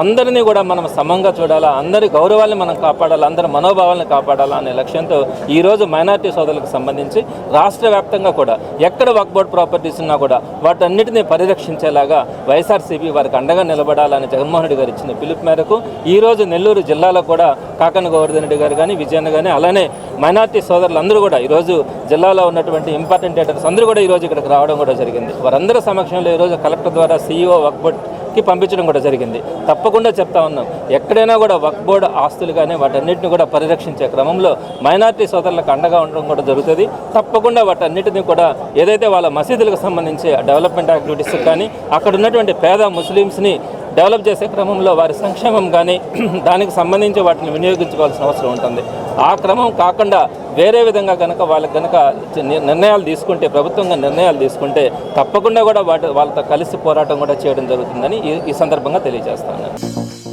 అందరినీ కూడా మనం సమంగా చూడాలా? అందరి గౌరవాన్ని మనం కాపాడాలి? అందరి మనోభావాలను కాపాడాలా అనే లక్ష్యంతో ఈరోజు మైనార్టీ సోదరులకు సంబంధించి రాష్ట్ర వ్యాప్తంగా కూడా ఎక్కడ వక్బోర్డ్ ప్రాపర్టీస్ ఉన్నా కూడా వాటన్నిటిని పరిరక్షించేలాగా వైఎస్ఆర్సీపీ వారికి అండగా నిలబడాలని జగన్మోహన్ రెడ్డి గారు ఇచ్చిన పిలుపు మేరకు ఈరోజు నెల్లూరు జిల్లాలో కూడా కాకన గోవర్ధన్ రెడ్డి గారు కానీ విజయన్న కానీ అలానే మైనార్టీ సోదరులందరూ కూడా ఈరోజు జిల్లాలో ఉన్నటువంటి ఇంపార్టెంట్ డేటర్స్ అందరూ కూడా ఈరోజు ఇక్కడికి రావడం కూడా జరిగింది. వారందరి సమక్షంలో ఈరోజు కలెక్టర్ ద్వారా సీఈఓ వక్బోర్డ్ కి పంపించడం కూడా జరిగింది. తప్పకుండా చెప్తా ఉన్నాం. ఎక్కడైనా కూడా వక్ బోర్డు ఆస్తులు కానీ వాటన్నిటిని కూడా పరిరక్షించే క్రమంలో మైనార్టీ సోదరులకు అండగా ఉండడం కూడా జరుగుతుంది. తప్పకుండా వాటన్నిటిని కూడా ఏదైతే వాళ్ళ మసీదులకు సంబంధించి డెవలప్మెంట్ యాక్టివిటీస్ కానీ అక్కడ ఉన్నటువంటి పేద ముస్లిమ్స్ని డెవలప్ చేసే క్రమంలో వారి సంక్షేమం కానీ దానికి సంబంధించి వాటిని వినియోగించుకోవాల్సిన అవసరం ఉంటుంది. ఆ క్రమం కాకుండా వేరే విధంగా కనుక వాళ్ళకి కనుక నిర్ణయాలు తీసుకుంటే ప్రభుత్వంగా నిర్ణయాలు తీసుకుంటే తప్పకుండా కూడా వాటి వాళ్ళతో కలిసి పోరాటం కూడా చేయడం జరుగుతుందని ఈ ఈ సందర్భంగా తెలియజేస్తాను